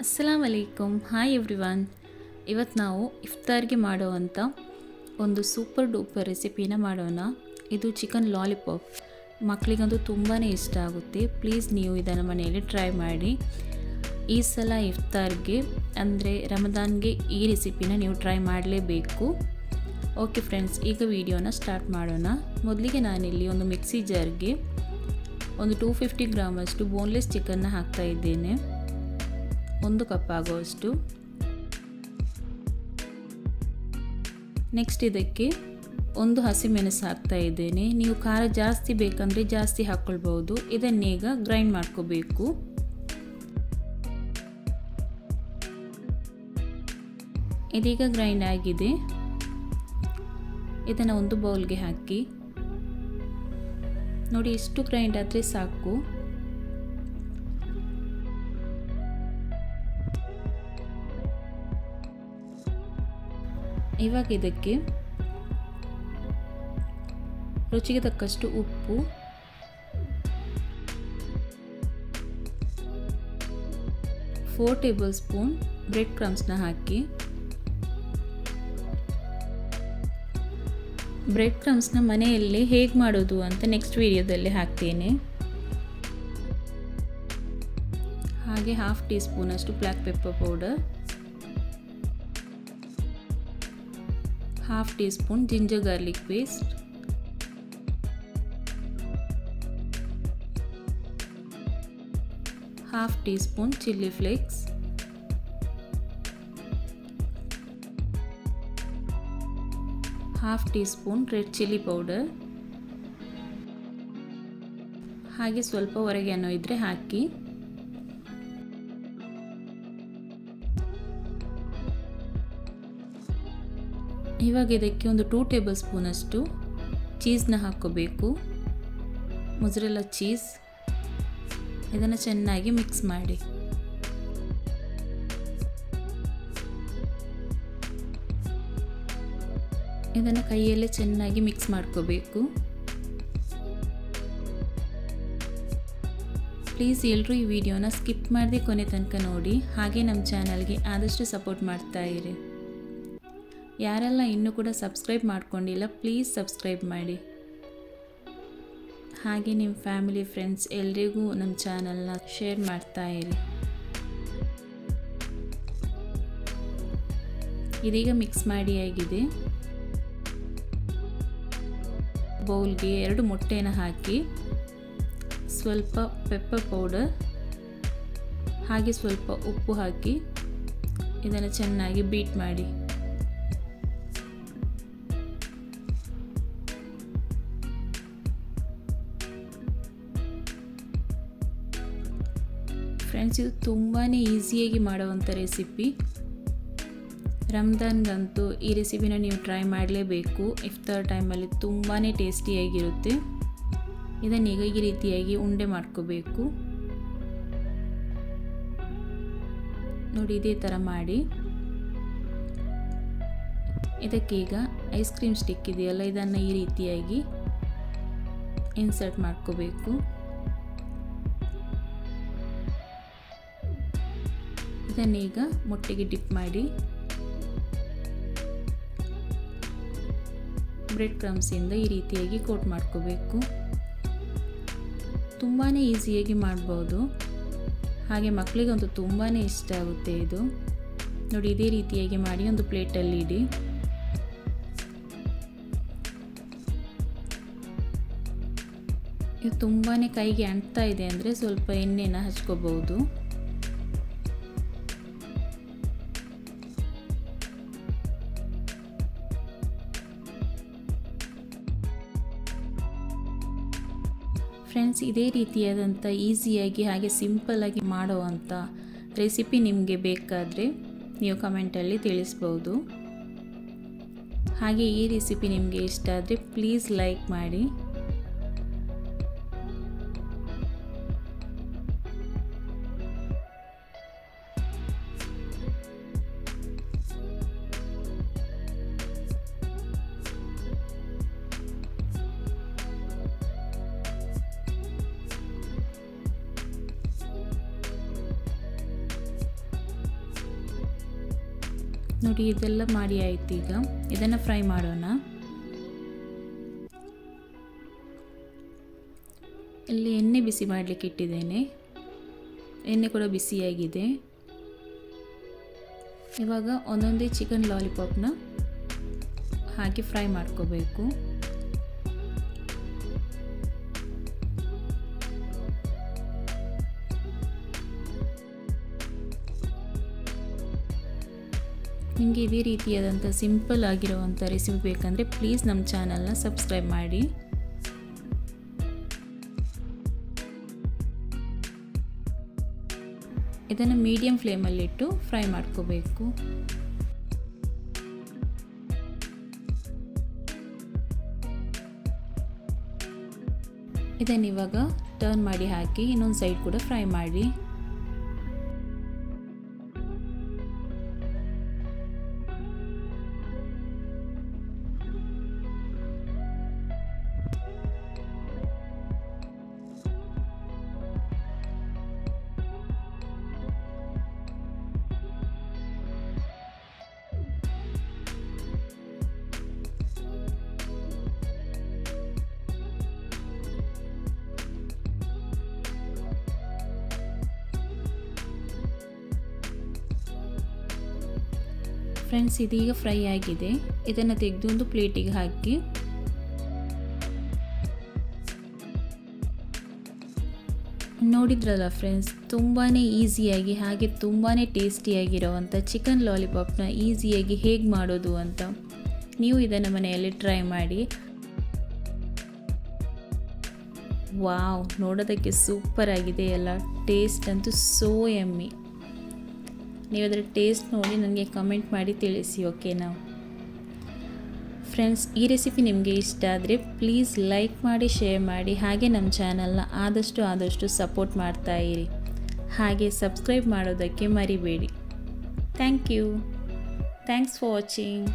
ಅಸ್ಸಲಾಮ್ ಅಲೈಕುಮ್ hi everyone. ಇವತ್ತು ನಾವು ಇಫ್ತಾರ್ಗೆ ಮಾಡುವಂಥ ಒಂದು ಸೂಪರ್ ಡೂಪರ್ ರೆಸಿಪಿನ ಮಾಡೋಣ. ಇದು ಚಿಕನ್ ಲಾಲಿಪಾಪ್. ಮಕ್ಕಳಿಗಂತೂ ತುಂಬಾ ಇಷ್ಟ ಆಗುತ್ತೆ. ಪ್ಲೀಸ್ ನೀವು ಇದನ್ನು ಮನೆಯಲ್ಲಿ ಟ್ರೈ ಮಾಡಿ. ಈ ಸಲ ಇಫ್ತಾರ್ಗೆ, ಅಂದರೆ ರಮದಾನ್ಗೆ ಈ ರೆಸಿಪಿನ ನೀವು ಟ್ರೈ ಮಾಡಲೇಬೇಕು. ಓಕೆ ಫ್ರೆಂಡ್ಸ್, ಈಗ ವಿಡಿಯೋನ ಸ್ಟಾರ್ಟ್ ಮಾಡೋಣ. ಮೊದಲಿಗೆ ನಾನಿಲ್ಲಿ ಒಂದು ಮಿಕ್ಸಿ ಜಾರ್ಗೆ ಒಂದು ಟೂ ಫಿಫ್ಟಿ ಗ್ರಾಮಷ್ಟು ಬೋನ್ಲೆಸ್ ಚಿಕನ್ನ ಹಾಕ್ತಾ ಇದ್ದೇನೆ. ಒಂದು ಕಪ್ ಆಗುವಷ್ಟು. ನೆಕ್ಸ್ಟ್ ಇದಕ್ಕೆ ಒಂದು ಹಸಿಮೆಣಸು ಹಾಕ್ತಾ ಇದ್ದೇನೆ. ನೀವು ಖಾರ ಜಾಸ್ತಿ ಬೇಕಂದರೆ ಜಾಸ್ತಿ ಹಾಕ್ಕೊಳ್ಬೋದು ಇದನ್ನೀಗ ಗ್ರೈಂಡ್ ಮಾಡ್ಕೋಬೇಕು. ಇದೀಗ ಗ್ರೈಂಡ್ ಆಗಿದೆ. ಇದನ್ನು ಒಂದು ಬೌಲ್ಗೆ ಹಾಕಿ. ನೋಡಿ, ಇಷ್ಟು ಗ್ರೈಂಡ್ ಆದರೆ ಸಾಕು. ಇವಾಗ ಇದಕ್ಕೆ ರುಚಿಗೆ ತಕ್ಕಷ್ಟು ಉಪ್ಪು. ಫೋರ್ ಟೇಬಲ್ ಸ್ಪೂನ್ ಬ್ರೆಡ್ ಕ್ರಮ್ಸ್ನ ಹಾಕಿ. ಬ್ರೆಡ್ ಕ್ರಮ್ಸ್ನ ಮನೆಯಲ್ಲಿ ಹೇಗೆ ಮಾಡೋದು ಅಂತ ನೆಕ್ಸ್ಟ್ ವಿಡಿಯೋದಲ್ಲಿ ಹಾಕ್ತೇನೆ. ಹಾಗೆ ಹಾಫ್ ಟೀ ಸ್ಪೂನಷ್ಟು black pepper powder half teaspoon ginger garlic paste half teaspoon chilli flakes half teaspoon red chilli powder ಹಾಗೆ ಸ್ವಲ್ಪ ಹೊರಗೆ ಅನ್ನೋ ಇದ್ದರೆ ಹಾಕಿ. ಇವಾಗ ಇದಕ್ಕೆ ಒಂದು ಟೂ ಟೇಬಲ್ ಸ್ಪೂನಷ್ಟು ಚೀಸ್ನ ಹಾಕ್ಕೋಬೇಕು. ಮೊಸರೆಲ್ಲ ಚೀಸ್ ಇದನ್ನು ಚೆನ್ನಾಗಿ ಮಿಕ್ಸ್ ಮಾಡಿ. ಇದನ್ನು ಕೈಯಲ್ಲೇ ಚೆನ್ನಾಗಿ ಮಿಕ್ಸ್ ಮಾಡ್ಕೋಬೇಕು. ಪ್ಲೀಸ್ ಎಲ್ಲರೂ ಈ ವಿಡಿಯೋನ ಸ್ಕಿಪ್ ಮಾಡದೆ ಕೊನೆ ತನಕ ನೋಡಿ. ಹಾಗೆ ನಮ್ಮ ಚಾನಲ್ಗೆ ಆದಷ್ಟು ಸಪೋರ್ಟ್ ಮಾಡ್ತಾ ಇರಿ. ಯಾರೆಲ್ಲ ಇನ್ನೂ ಕೂಡ ಸಬ್ಸ್ಕ್ರೈಬ್ ಮಾಡ್ಕೊಂಡಿಲ್ಲ ಪ್ಲೀಸ್ ಸಬ್ಸ್ಕ್ರೈಬ್ ಮಾಡಿ. ಹಾಗೆ ನಿಮ್ಮ ಫ್ಯಾಮಿಲಿ ಫ್ರೆಂಡ್ಸ್ ಎಲ್ರಿಗೂ ನಮ್ಮ ಚಾನಲ್ನ ಶೇರ್ ಮಾಡ್ತಾ ಇರಿ. ಇದೀಗ ಮಿಕ್ಸ್ ಮಾಡಿ ಆಗಿದೆ. ಬೌಲ್ಗೆ ಎರಡು ಮೊಟ್ಟೆನ ಹಾಕಿ, ಸ್ವಲ್ಪ ಪೆಪ್ಪರ್ ಪೌಡರ್ ಹಾಗೆ ಸ್ವಲ್ಪ ಉಪ್ಪು ಹಾಕಿ, ಇದನ್ನು ಚೆನ್ನಾಗಿ ಬೀಟ್ ಮಾಡಿ. ಫ್ರೆಂಡ್ಸ್ ಇದು ತುಂಬಾ ಈಸಿಯಾಗಿ ಮಾಡುವಂಥ ರೆಸಿಪಿ ರಂಜಾನ್ಗಂತೂ ಈ ರೆಸಿಪಿನ ನೀವು ಟ್ರೈ ಮಾಡಲೇಬೇಕು. ಇಫ್ತಾರ್ ಟೈಮಲ್ಲಿ ತುಂಬಾ ಟೇಸ್ಟಿಯಾಗಿರುತ್ತೆ ಇದನ್ನೀಗ ಈ ರೀತಿಯಾಗಿ ಉಂಡೆ ಮಾಡ್ಕೋಬೇಕು. ನೋಡಿ, ಇದೇ ಥರ ಮಾಡಿ. ಇದಕ್ಕೀಗ ಐಸ್ ಕ್ರೀಮ್ ಸ್ಟಿಕ್ ಇದೆಯಲ್ಲ, ಇದನ್ನು ಈ ರೀತಿಯಾಗಿ ಇನ್ಸರ್ಟ್ ಮಾಡ್ಕೋಬೇಕು. ಇದನ್ನೀಗ ಮೊಟ್ಟೆಗೆ ಡಿಪ್ ಮಾಡಿ ಬ್ರೆಡ್ ಕ್ರಮ್ಸಿಂದ ಈ ರೀತಿಯಾಗಿ ಕೋಟ್ ಮಾಡ್ಕೋಬೇಕು. ತುಂಬಾ ಈಸಿಯಾಗಿ ಮಾಡ್ಬೋದು. ಹಾಗೆ ಮಕ್ಕಳಿಗಂತೂ ತುಂಬಾ ಇಷ್ಟ ಆಗುತ್ತೆ ಇದು. ನೋಡಿ, ಇದೇ ರೀತಿಯಾಗಿ ಮಾಡಿ ಒಂದು ಪ್ಲೇಟಲ್ಲಿ ಇಡಿ. ಇದು ತುಂಬಾ ಕೈಗೆ ಅಂಟ್ತಾ ಇದೆ ಅಂದರೆ ಸ್ವಲ್ಪ ಎಣ್ಣೆನ ಹಚ್ಕೋಬಹುದು ಫ್ರೆಂಡ್ಸ್, ಇದೇ ರೀತಿಯಾದಂಥ ಈಸಿಯಾಗಿ ಹಾಗೆ ಸಿಂಪಲ್ಲಾಗಿ ಮಾಡುವಂಥ ರೆಸಿಪಿ ನಿಮಗೆ ಬೇಕಾದರೆ ನೀವು ಕಮೆಂಟಲ್ಲಿ ತಿಳಿಸ್ಬೋದು. ಹಾಗೆ ಈ ರೆಸಿಪಿ ನಿಮಗೆ ಇಷ್ಟ ಆದರೆ ಪ್ಲೀಸ್ ಲೈಕ್ ಮಾಡಿ. ನೋಡಿ, ಇದೆಲ್ಲ ಮಾಡಿ ಆಯ್ತು ಈಗ. ಇದನ್ನು ಫ್ರೈ ಮಾಡೋಣ. ಇಲ್ಲಿ ಎಣ್ಣೆ ಬಿಸಿ ಮಾಡಲಿಕ್ಕೆ ಇಟ್ಟಿದ್ದೇನೆ. ಎಣ್ಣೆ ಕೂಡ ಬಿಸಿಯಾಗಿದೆ. ಇವಾಗ ಒಂದೊಂದೇ ಚಿಕನ್ ಲಾಲಿಪಾಪ್ನ ಹಾಕಿ ಫ್ರೈ ಮಾಡ್ಕೋಬೇಕು. ನಿಮಗೆ ಇದೇ ರೀತಿಯಾದಂಥ ಸಿಂಪಲ್ ಆಗಿರುವಂಥ ರೆಸಿಪಿ ಬೇಕಂದರೆ ಪ್ಲೀಸ್ ನಮ್ಮ ಚಾನಲ್ನ ಸಬ್ಸ್ಕ್ರೈಬ್ ಮಾಡಿ. ಇದನ್ನು ಮೀಡಿಯಮ್ ಫ್ಲೇಮಲ್ಲಿಟ್ಟು ಫ್ರೈ ಮಾಡ್ಕೋಬೇಕು. ಇದನ್ನು ಇವಾಗ ಟರ್ನ್ ಮಾಡಿ ಹಾಕಿ ಇನ್ನೊಂದು ಸೈಡ್ ಕೂಡ ಫ್ರೈ ಮಾಡಿ. ಫ್ರೆಂಡ್ಸ್, ಇದೀಗ ಫ್ರೈ ಆಗಿದೆ. ಇದನ್ನು ತೆಗೆದು ಒಂದು ಪ್ಲೇಟಿಗೆ ಹಾಕಿ. ನೋಡಿದ್ರಲ್ಲ ಫ್ರೆಂಡ್ಸ್ ತುಂಬಾ ಈಸಿಯಾಗಿ ಹಾಗೆ ತುಂಬಾ ಟೇಸ್ಟಿಯಾಗಿರೋವಂಥ ಚಿಕನ್ ಲಾಲಿಪಾಪ್ನ ಈಸಿಯಾಗಿ ಹೇಗೆ ಮಾಡೋದು ಅಂತ ನೀವು ಇದನ್ನು ಮನೆಯಲ್ಲಿ ಟ್ರೈ ಮಾಡಿ. ವಾವ್, ನೋಡೋದಕ್ಕೆ ಸೂಪರ್ ಆಗಿದೆ ಎಲ್ಲ. ಟೇಸ್ಟ್ ಅಂತೂ ಸೋ ಎಮ್ಮಿ. ನೀವು ಅದರ ಟೇಸ್ಟ್ ನೋಡಿ ನನಗೆ ಕಮೆಂಟ್ ಮಾಡಿ ತಿಳಿಸಿ, ಓಕೆನಾ? ಫ್ರೆಂಡ್ಸ್, ಈ ರೆಸಿಪಿ ನಿಮಗೆ ಇಷ್ಟ ಆದರೆ ಪ್ಲೀಸ್ ಲೈಕ್ ಮಾಡಿ, ಶೇರ್ ಮಾಡಿ, ಹಾಗೆ ನಮ್ಮ ಚಾನಲ್ನ ಆದಷ್ಟು ಆದಷ್ಟು ಸಪೋರ್ಟ್ ಮಾಡ್ತಾ ಇರಿ. ಹಾಗೆ ಸಬ್ಸ್ಕ್ರೈಬ್ ಮಾಡೋದಕ್ಕೆ ಮರಿಬೇಡಿ. Thank you. Thanks for watching.